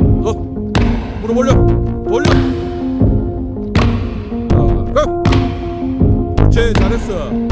어? 어? 무릎 올려 올려 자, 고! 그렇지 잘했어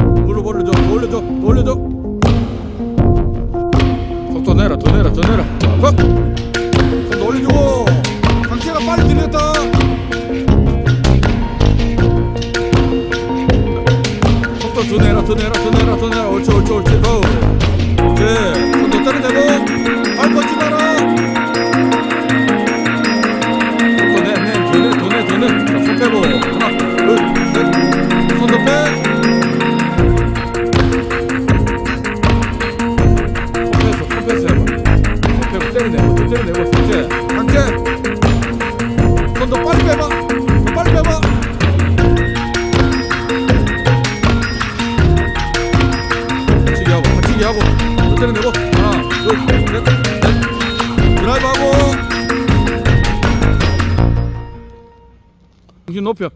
높여.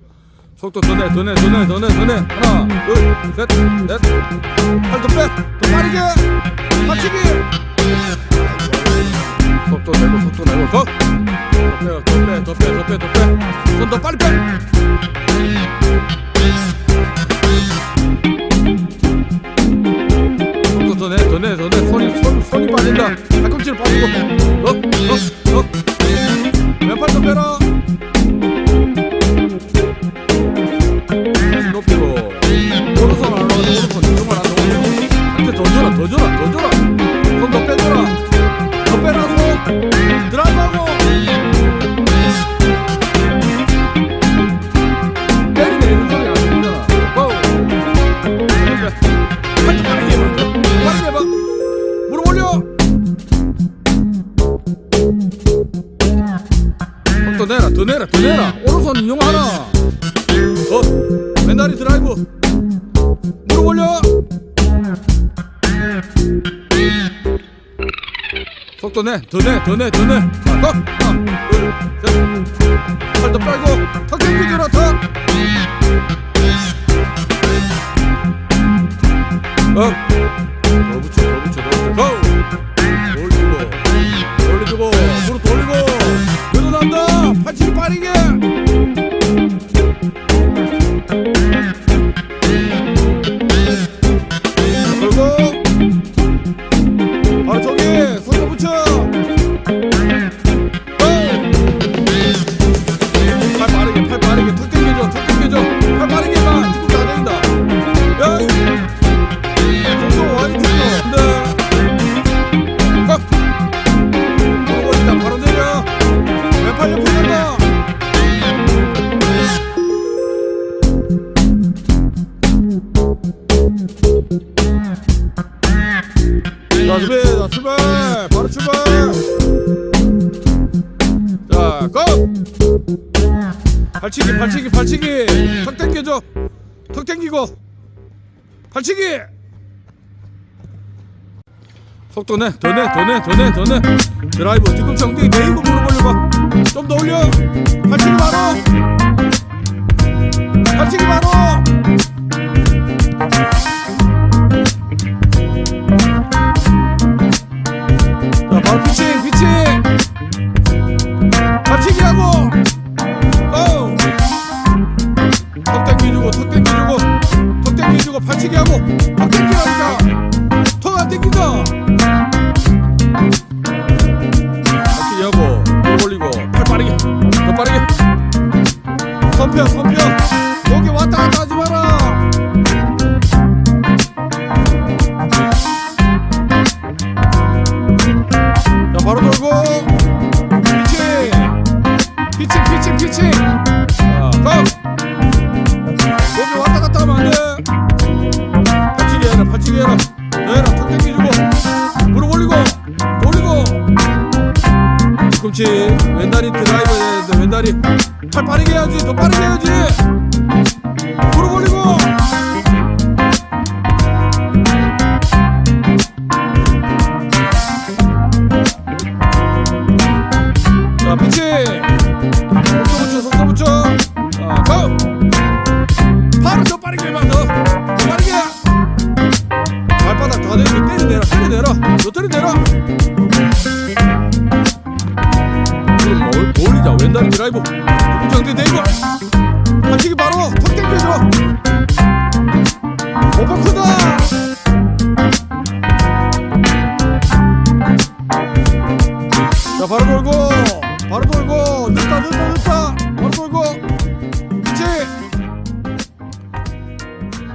속도 더내 더내 더내 더내 더내 하나 둘셋넷. 팔도 빼더 빠르게. 받치기. 속도 내고 속도 내고. 더더빼더빼더빼더빼손 더 빨리 빼. 속도 더내 더내 더내 손이 손 손이 빠진다. 팔꿈치를 빠지고. 너너너 왼팔도 빼라 더 줘라 더 줘라 더손더 빼줘라. 더 빼라 손 드라이브하고 때리네 이런 소리 안 들리잖아. 고 그래 한쪽 빠르게 해봐 빠르게 해봐. 무릎 올려. 손더 내라 더 내라 더 내라 오른손 이용 하나 속도 내, 더 내, 더 내, 더 내. 자, 고! 하나, 둘, 셋. 팔도 빨고, 턱 당기줘라, 턱. 어? 더 붙여, 더 붙여, 더 붙여. 고! 올리고, 올려주고, 무릎 돌리고, 늘어난다. 팔찌를 빠르게. 턱 당기고. 발치기. 속도 내 더 내 더 내 더 내 더 내 드라이브 뒤꿈치 엉덩이 내리고 무릎 올려봐. 좀 더 올려. 발치기 바로. 발치기 바로. 자, 바로 피칭, 피칭. 지나치게 하고 막 땡겨간다. 더안 땡긴다 어떻게 하고 더 올리고 팔 빠르게 더 빠르게. 선편 선편. 여기 왔다 갔다 하지 마라. 자 바로 돌고. 왼다리 드라이브 해야 되는데 왼다리 팔 빠르게 해야지 더 빠르게 해야지 왼다리 드라이브 정대 대고 한치기 바로 턱 당겨줘 오버크다 자 바로 돌고 바로 돌고 늦다 늦다 늦다. 바로 돌고. 그렇지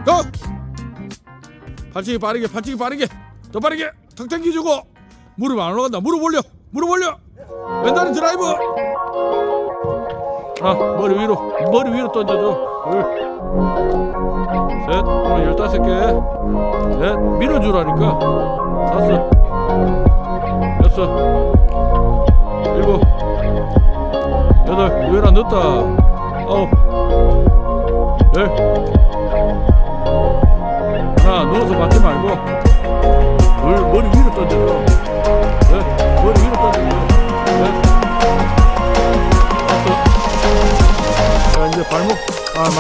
고! 팔찌기 빠르게 팔찌기 빠르게. 더 빠르게 턱 당겨주고. 무릎 안 올라간다. 무릎 올려. 무릎 올려. 왼다리 드라이브 하나 머리 위로 머리 위로 던져줘. 둘셋. 오늘 열다섯 개넷. 밀어주라니까. 다섯. 여섯. 일곱. 여덟. 위로 넣었다? 아홉. 열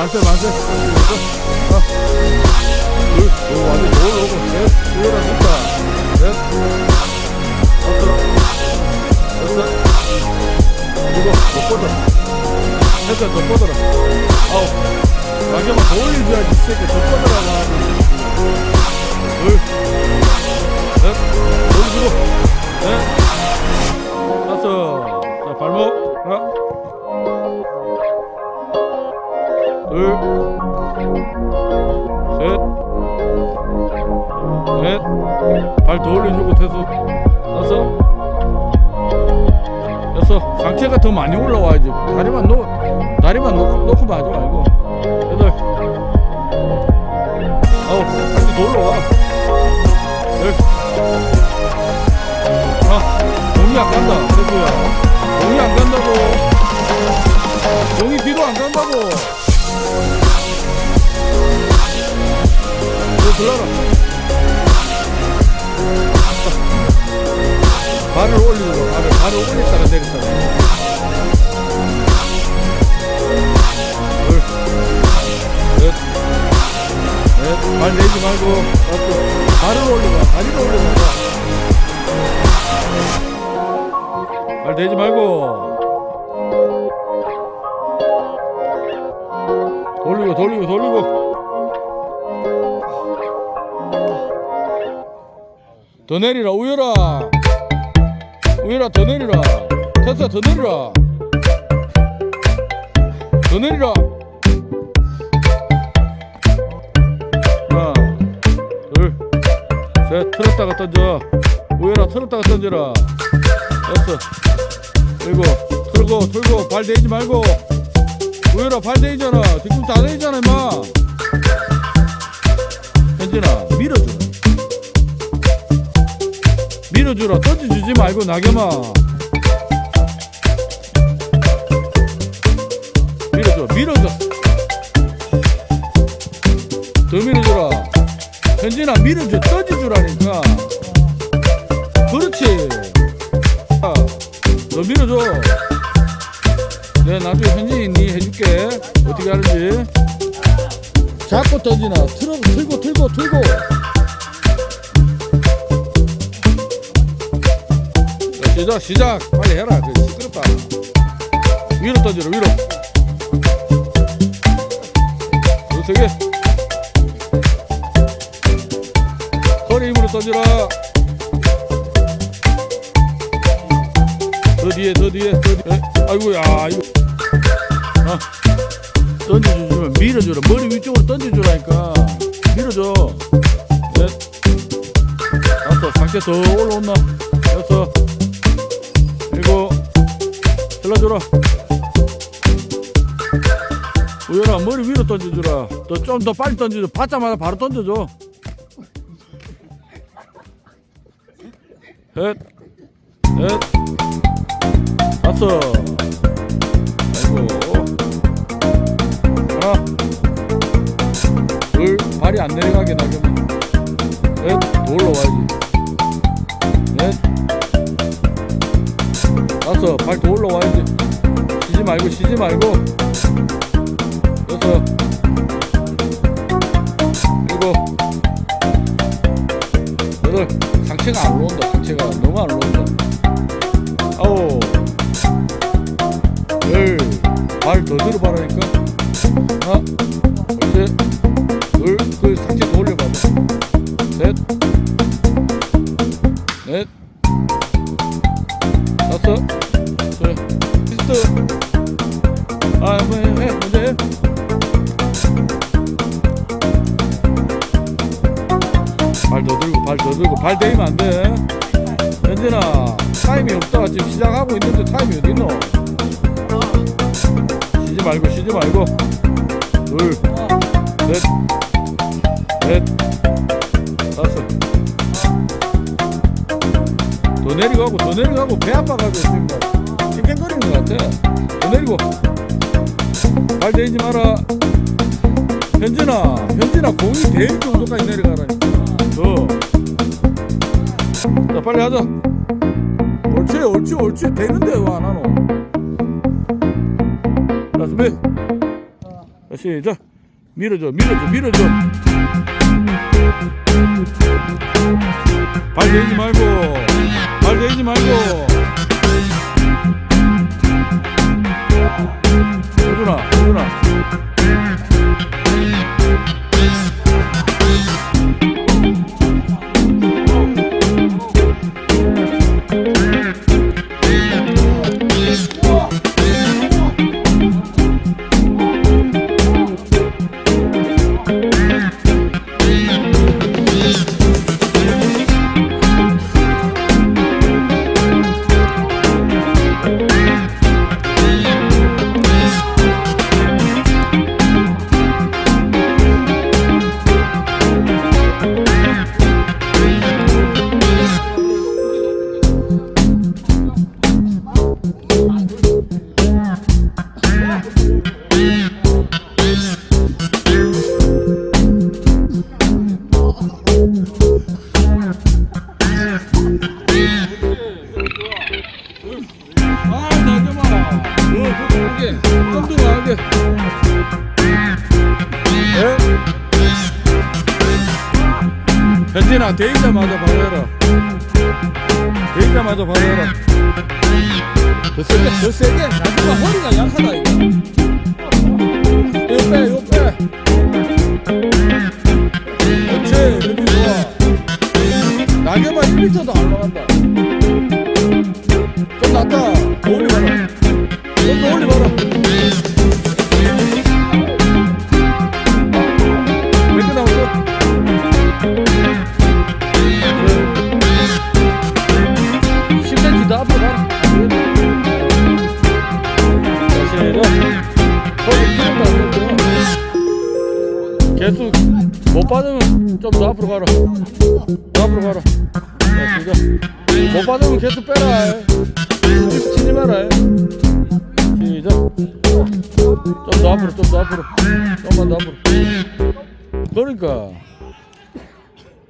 만세 만세 아, 둘 오, 완전 돌 오고 넷 위로 넣었다 넷 다섯 여섯 일곱 못 뻗어 여섯 더 뻗어 다섯, 여섯, 상체가 더 많이 올라와야지. 다리만 놓, 다리만 놓고, 놓고 하지 말고, 여덟, 아홉, 다시 더 올라와. 열. 아, 공이 안 간다, 태수야. 공이 안 간다고. 공이 뒤로 안 간다고. 너 들어라. 발을 올리고, 발을, 발을 올렸다가 내렸다가. 발 내지 말고, 앞으로. 발을 올려봐, 다리를 올려봐. 발 내지 말고. 돌리고, 돌리고, 돌리고. 더 내리라, 우열아. 우열아, 더 내리라. 됐어, 더 내리라. 더 내리라. 하나, 둘, 셋, 틀었다가 던져. 우열아, 틀었다가 던져라. 여섯, 일곱, 틀고, 틀고, 발 대지 말고. 우열아, 발 대이잖아. 뒤꿈치 다 대이잖아, 임마. 현진아, 밀어주라. 밀어주라. 던져주지 말고, 나겸아. 밀어줘, 밀어줘. 더 밀어줘라. 현진아 밀어줘 떠지주라니까 그렇지 아, 너 밀어줘 내가 나중에 현진이 니 해줄게 어떻게 하는지 자꾸 던지나 틀고 틀고 틀고 시작 시작. 빨리 해라. 그 시끄럽다. 위로 던져라 위로. 더 세게 허리 힘으로 던져라. 더 뒤에 더 뒤에 더 뒤에. 아이고야 이거 아, 던져주면 밀어줘라. 머리 위쪽으로 던져주라니까. 밀어줘. 넷 다섯 상체 더 올라온나 들러줘라 우열아 머리 위로 던져주라 너 좀 더 빨리 던져줘 받자마자 바로 던져줘 셋, 넷, 다섯. 아이고. 하나, 둘, 발이 안 내려가게 나가면. 넷, 더 올라와야지. 넷, 다섯, 발더 올라와야지. 말고, 쉬지 말고. 여섯, 일곱, 여덟. 상체가 안 올라온다. 상체가 너무 안 올라온다. 아홉, 열. 발더 들어봐라니까. 하나, 둘, 둘, 발 대이면 안 돼. 현진아, 타임이 없다. 지금 시작하고 있는데 타임이 어딨노? 쉬지 말고, 쉬지 말고. 둘, 넷, 넷, 다섯. 더 내려가고, 더 내려가고, 배 아파가지고 지금 막 찡찡거리는 것 같아. 더 내리고. 발 대지 마라. 현진아, 현진아, 공이 될 정도까지 내려가라니까. 더. 자, 빨리 하자. 옳지, 옳지, 옳지. 되는데 왜 안 하노? 자, 준비. 자, 시작. 밀어줘, 밀어줘, 밀어줘. 발 대지 말고, 발 대지 말고.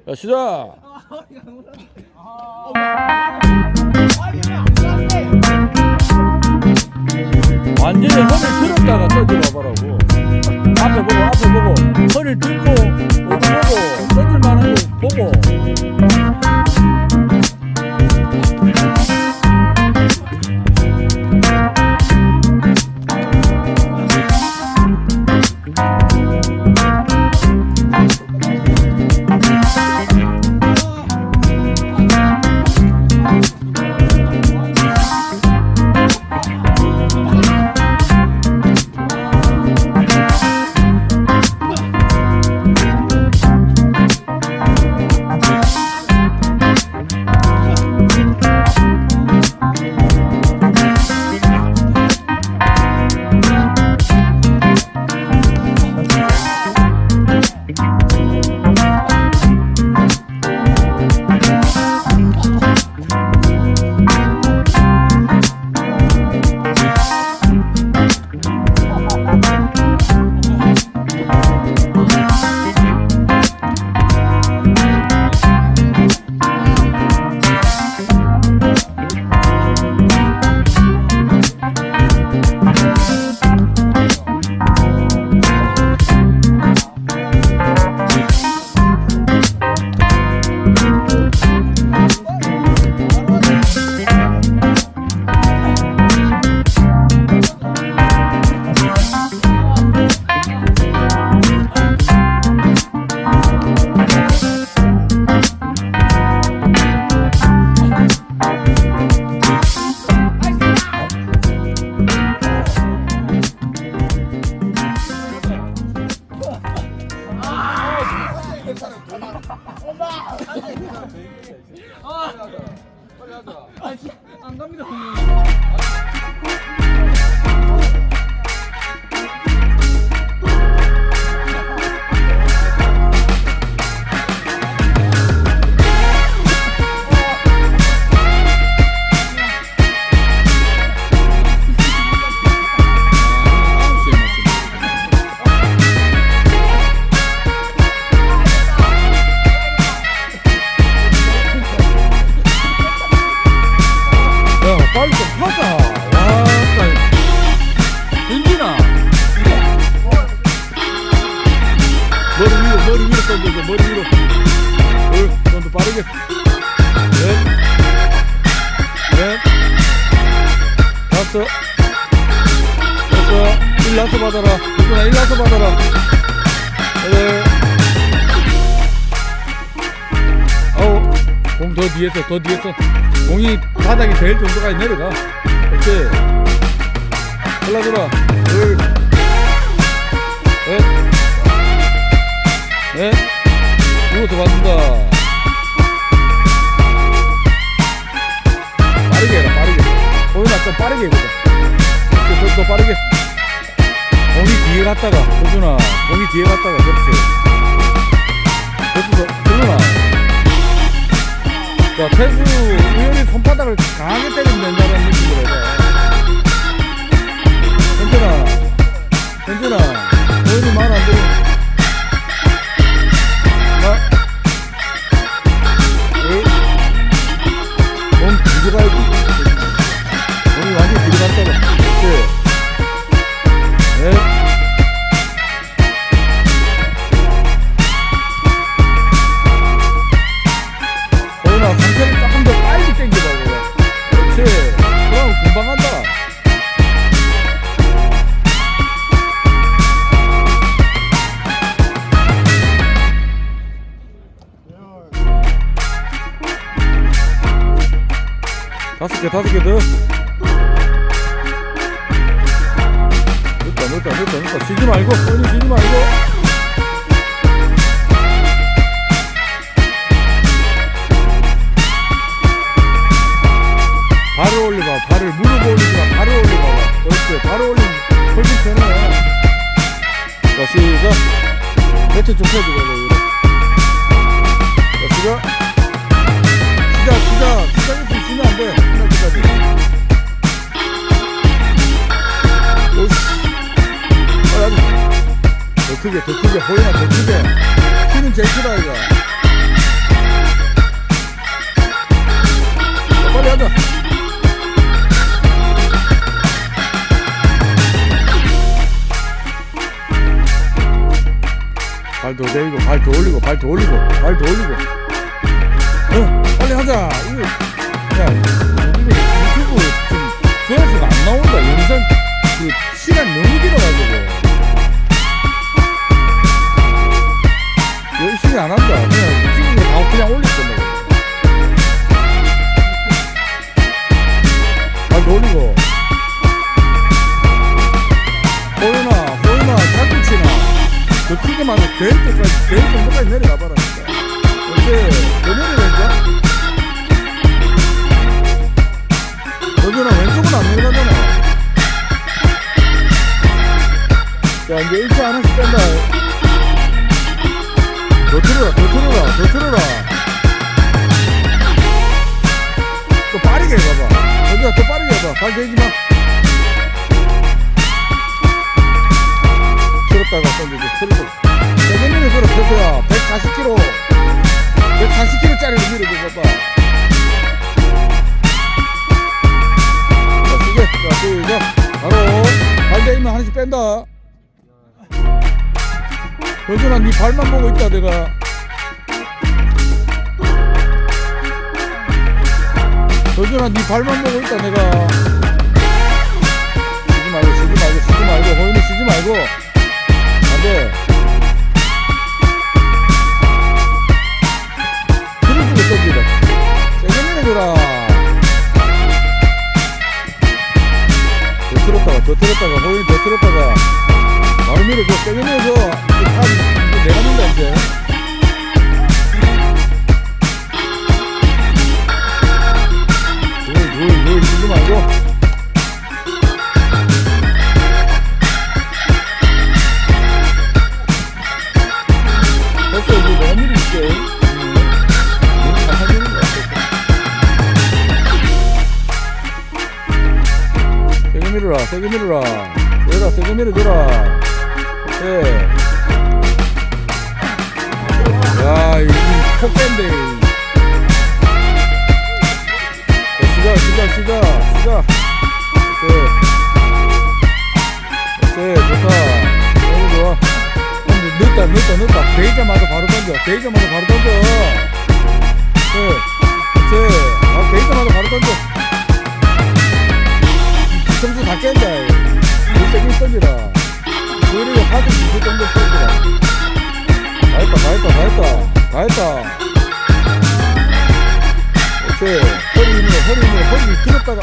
자, 시작. 완전히 허리를 들었다가 던져봐봐라고. 앞에 보고, 앞에 보고. 허리를 들고, 보고, 던질 만한 거 보고. 더 뒤에서. 공이 바닥이 될 정도까지 내려가. 그렇지. 올라들어. 둘, 넷, 넷. 이것도 받는다. 빠르게 해라, 빠르게. 호윤아, 좀 빠르게 해보자. 더, 더 빠르게. 공이 뒤에 갔다가, 호준아, 공이 뒤에 갔다가, 그렇지. 그렇지, 호준아. 자, 태수 우연히 손바닥을 강하게 때리면 된다는 느낌으로 해봐. 현준아, 현준아, 우연히 말안 들으면. 하나, 둘, 몸 뒤로 가야지. 다섯 개 다섯 늦다 늦다 늦다 늦다. 쉬지 말고 호연이 쉬지 말고. 발을 올려봐 발을. 무릎 올리지 마 발을 올려봐. 그렇지. 발을 올리면 훨씬 편해. 자 시작. 배트 좀 펴주고 자 시작. 시작 시작. 시작 에서 쉬면 안돼 끝날 때까지 오씨. 빨리 더 크게 더 크게 호연아 더 크게? 키는 제일 크다 이거. 자, 빨리 하자. 발도 내리고 발도 올리고 발도 올리고 발도 올리고. 어 빨리 하자. 이거 야 우리 유튜브 지금 조회수가 안 나온다 영상 그 시간 너무 길어가지고 열심히 안 한다 그냥 찍은 거다 그냥 올릴 건다 발도 올리고 호연아 호연아 자꾸 치나 더 크게 말해 대일 때까지 대일 정도까지 내려가 봐라 왼쪽은 안 내려가잖아. 자 이제 일자 하나씩 뺀다. 더 틀어라 더 틀어라 더 틀어라. 또 빠르게 해봐봐. 여준아 더 빠르게 해봐. 발 대지 마. 틀었다가 던지고 틀고. 세근이를 들어 펴서야 140kg 140kg짜리를 밀어줘 봐봐 시작. 바로 발대이면 하나씩 뺀다. 현준아 네 발만 보고 있다 내가. 현준아 네 발만 보고 있다 내가. 쉬지 말고 쉬지 말고 쉬지 말고 호연이 쉬지 말고 시작 시작 시작 시작 오케이 오케이 좋다. 너무 좋아. 늦다 늦다 늦다. 베이자마자 바로 던져. 베이자마자 바로 던져. 네 오케이 아 베이자마자 바로 던져. 점수 다 깬다. 이 세게 던지라. 우리가 하도 무슨 정도 던지라. 다 했다 다 했다 다 했다. 다 했다. 오케이 허리 힘으로 허리 힘으로 허리를 들었다가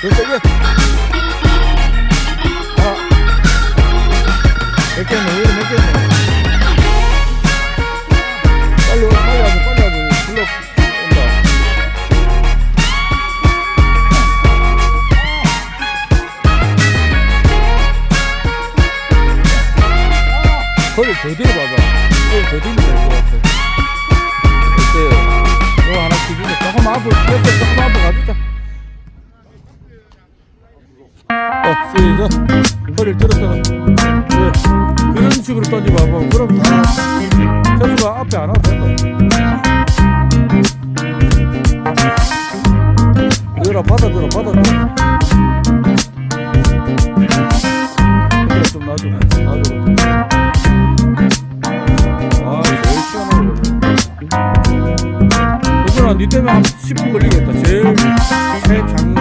더 세게 하나 몇왜 이래 몇 개였네 빨리 빨리 하자 빨리 하자 불러. 온다. 허리 더 들어봐봐. 허리 더 들면 될것 앞으로 옆에 조금 앞으로 가주자 어 시작. 허리를 들었다가 네. 그런 식으로 던져봐봐 그럼 다 점수가 앞에 안 와도 된다 얘들아 받아들어 받아들어 니 때문에 한 10분 걸리겠다. 제일 최장